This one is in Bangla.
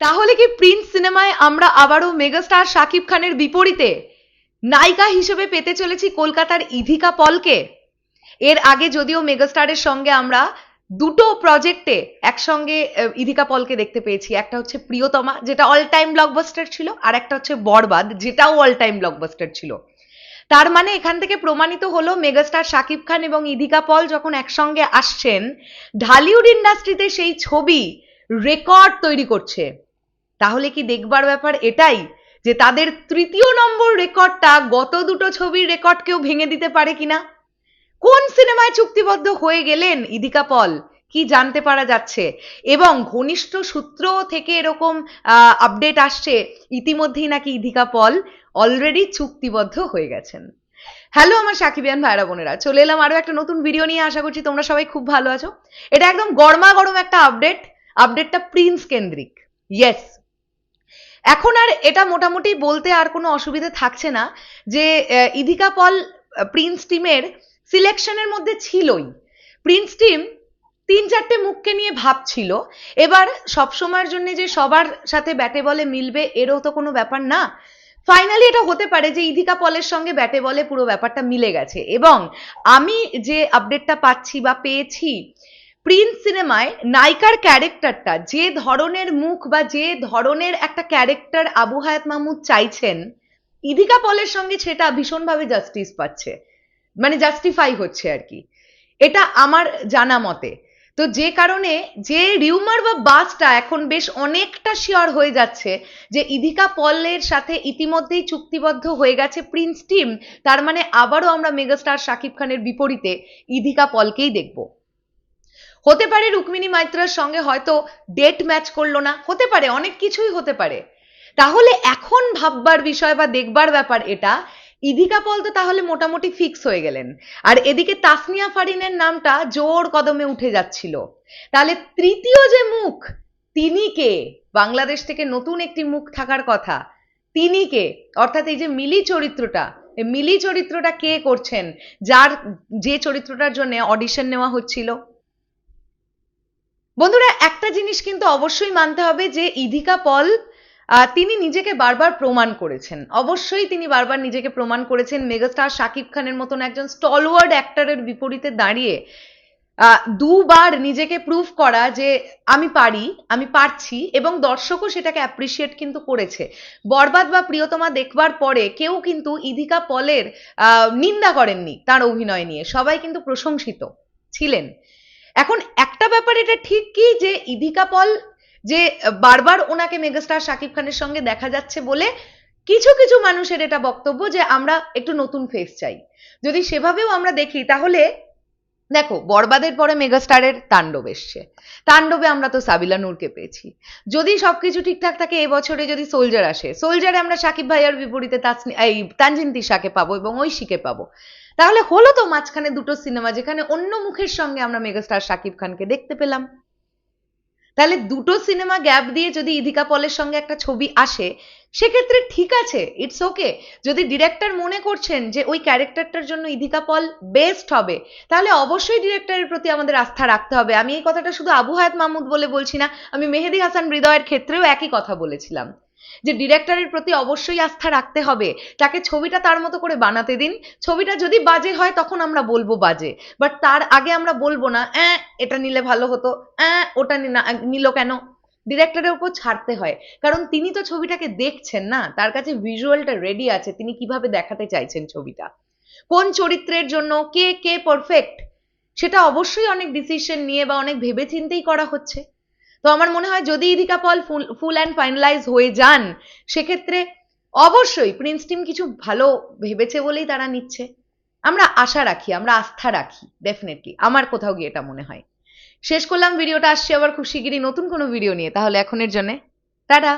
তাহলে কি প্রিন্স সিনেমায় আমরা আবারও মেগাস্টার শাকিব খানের বিপরীতে? নায়িকা হিসেবে পেতে চলেছি কলকাতার ইধিকা পলকে। এর আগে যদিও মেগাস্টারের সঙ্গে আমরা দুটো প্রজেক্টে একসঙ্গে ইধিকা পলকে দেখতে পেয়েছি। একটা হচ্ছে প্রিয়তমা, যেটা অল টাইম ব্লকবাস্টার ছিল, আর একটা হচ্ছে বরবাদ, যেটাও অল টাইম ব্লকবাস্টার ছিল। তার মানে এখান থেকে প্রমাণিত হলো মেগাস্টার শাকিব খান এবং ইধিকা পল যখন একসঙ্গে আসছেন, ঢালিউড ইন্ডাস্ট্রিতে সেই ছবি রেকর্ড তৈরি করছে। তাহলে কি দেখবার ব্যাপার এটাই? যে তাদের তৃতীয় নম্বর রেকর্ডটা গত দুটো ছবির রেকর্ডকেও ভেঙে দিতে পারে কিনা কোন সিনেমায় চুক্তিবদ্ধ হয়ে গেলেন ইদিকা পল? কি জানতে পারা যাচ্ছে? এবং ঘনিষ্ঠ সূত্র থেকে এরকম আপডেট আসছে, ইতিমধ্যেই নাকি ইদিকা পল অলরেডি চুক্তিবদ্ধ হয়ে গেছেন। হ্যালো আমার সাকিবিয়ান ভাইরা বোনেরা। চলে এলাম আরও একটা নতুন ভিডিও নিয়ে। আশা করছি তোমরা সবাই খুব ভালো আছো। এটা একদম গরমা গরম একটা আপডেট আপডেটটা প্রিন্স কেন্দ্রিক। ইয়েস এখন আর এটা মোটামুটি বলতে আর কোনো অসুবিধা থাকছে না যে ইধিকা পল প্রিন্স টিমের সিলেকশনের মধ্যে ছিলই। প্রিন্স টিম তিন চারটে মুখকে নিয়ে ভাবছিল, এবার সবসময়ের জন্য যে সবার সাথে ব্যাটে বলে মিলবে এরও তো কোনো ব্যাপার না। ফাইনালি এটা হতে পারে যে ইধিকা পলের সঙ্গে ব্যাটে বলে পুরো ব্যাপারটা মিলে গেছে। এবং আমি যে আপডেটটা পাচ্ছি বা পেয়েছি প্রিন্স সিনেমায় নায়িকার ক্যারেক্টারটা, যে ধরনের মুখ বা যে ধরনের একটা ক্যারেক্টার আবু হায়াত মাহমুদ চাইছেন, ইদিকা পলের সঙ্গে সেটা ভীষণভাবে জাস্টিস পাচ্ছে মানে জাস্টিফাই হচ্ছে আর কি। এটা আমার জানা মতে। তো যে কারণে যে রিউমার বা বাসটা এখন বেশ অনেকটা শিওর হয়ে যাচ্ছে যে ইধিকা পলের সাথে ইতিমধ্যেই চুক্তিবদ্ধ হয়ে গেছে প্রিন্স টিম, তার মানে আবারও আমরা মেগাস্টার শাকিব খানের বিপরীতে ইধিকা পলকেই দেখব। হতে পারে রুক্মিণী মাইত্রার সঙ্গে হয়তো ডেট ম্যাচ করল না, হতে পারে, অনেক কিছুই হতে পারে। তাহলে এখন ভাববার বিষয় বা দেখবার ব্যাপার এটা, ইধিকা পল তো তাহলে মোটামুটি ফিক্স হয়ে গেলেন। আর এদিকে তাসনিয়া ফারিনের নামটা জোর কদমে উঠে যাচ্ছিল। তাহলে তৃতীয় যে মুখ, তিনি কে? বাংলাদেশ থেকে নতুন একটি মুখ থাকার কথা। তিনি কে? অর্থাৎ এই যে মিলি চরিত্রটা মিলি চরিত্রটা কে করছেন? যার, যে চরিত্রটার জন্য অডিশন নেওয়া হচ্ছিল। বন্ধুরা, একটা জিনিস কিন্তু অবশ্যই মানতে হবে যে ইধিকা পল তিনি নিজেকে বারবার প্রমাণ করেছেন। অবশ্যই তিনি বারবার নিজেকে প্রমাণ করেছেন। মেগাস্টার শাকিব খানের মতন একজন স্টলওয়ার্ড অ্যাক্টরের বিপরীতে দাঁড়িয়ে দুবার নিজেকে প্রুভ করা যে আমি পারি, আমি পারছি এবং দর্শকও সেটাকে অ্যাপ্রিসিয়েট কিন্তু করেছে। বরবাদ বা প্রিয়তমা দেখবার পরে কেউ কিন্তু ইধিকা পলের নিন্দা করেননি তার অভিনয় নিয়ে। সবাই কিন্তু প্রশংসিত ছিলেন। এখন একটা ব্যাপার, এটা ঠিক কি যে ইধিকা পল যে বারবার ওনাকে মেগাস্টার শাকিব খানের সঙ্গে দেখা যাচ্ছে বলে কিছু কিছু মানুষের এটা বক্তব্য যে আমরা একটু নতুন ফেস চাই। যদি সেভাবেও আমরা দেখি, তাহলে দেখো, বরবাদের পরে মেগাস্টারের তাণ্ডব এসছে। তাণ্ডবে আমরা তো সাবিলা নূরকে পেয়েছি। যদি সবকিছু ঠিকঠাক থাকে এবছরে যদি সোলজার আসে, সোলজারে আমরা সাকিব ভাইয়ার বিপরীতে এই তানজিন তিশাকে পাবো এবং ঐশীকে পাবো। তাহলে হলো তো মাঝখানে দুটো সিনেমা যেখানে অন্য মুখের সঙ্গে আমরা মেগাস্টার শাকিব খানকে দেখতে পেলাম। তাহলে দুটো সিনেমা গ্যাপ দিয়ে যদি ইধিকা পলের সঙ্গে একটা ছবি আসে, সেক্ষেত্রে ঠিক আছে ইটস ওকে যদি ডিরেক্টর মনে করছেন যে ওই ক্যারেক্টারটার জন্য ইধিকা পল বেস্ট হবে, তাহলে অবশ্যই ডিরেক্টরের প্রতি আমাদের আস্থা রাখতে হবে। আমি এই কথাটা শুধু আবু হায়াত মাহমুদ বলে বলছি না, আমি মেহেদি হাসান হৃদয়ের ক্ষেত্রেও একই কথা বলেছিলাম। যে ডিরেক্টরের প্রতি অবশ্যই আস্থা রাখতে হবে। তাকে ছবিটা তার মতো করে বানাতে দিন। ছবিটা যদি বাজে হয়, তখন আমরা বলব বাজে। বাট তার আগে আমরা বলব না, অ্যাঁ, এটা নিলে ভালো হতো। অ্যাঁ, ওটা নিল কেন? ডিরেক্টরের উপর ছাড়তে হয়। কারণ তিনি তো ছবিটাকে দেখছেন না, তার কাছে ভিজুয়ালটা রেডি আছে, তিনি কীভাবে দেখাতে চাইছেন ছবিটা। কোন চরিত্রের জন্য, কে কে পারফেক্ট সেটা অবশ্যই অনেক ডিসিশন নিয়ে বা অনেক ভেবেচিন্তেই করা হচ্ছে। তো আমার মনে হয় যদি ইদিকা পল ফুল ফুল অ্যান্ড ফাইনালাইজ হয়ে যান, সেক্ষেত্রে অবশ্যই প্রিন্স টিম কিছু ভালো ভেবেছে বলেই তারা নিচ্ছে। আমরা আশা রাখি, আমরা আস্থা রাখি ডেফিনেটলি আমার কোথাও গিয়ে এটা মনে হয়। শেষ করলাম, ভিডিওটা আসছি আবার খুব শিগগিরই নতুন কোনো ভিডিও নিয়ে, তাহলে এখনের জন্যে, টাটা!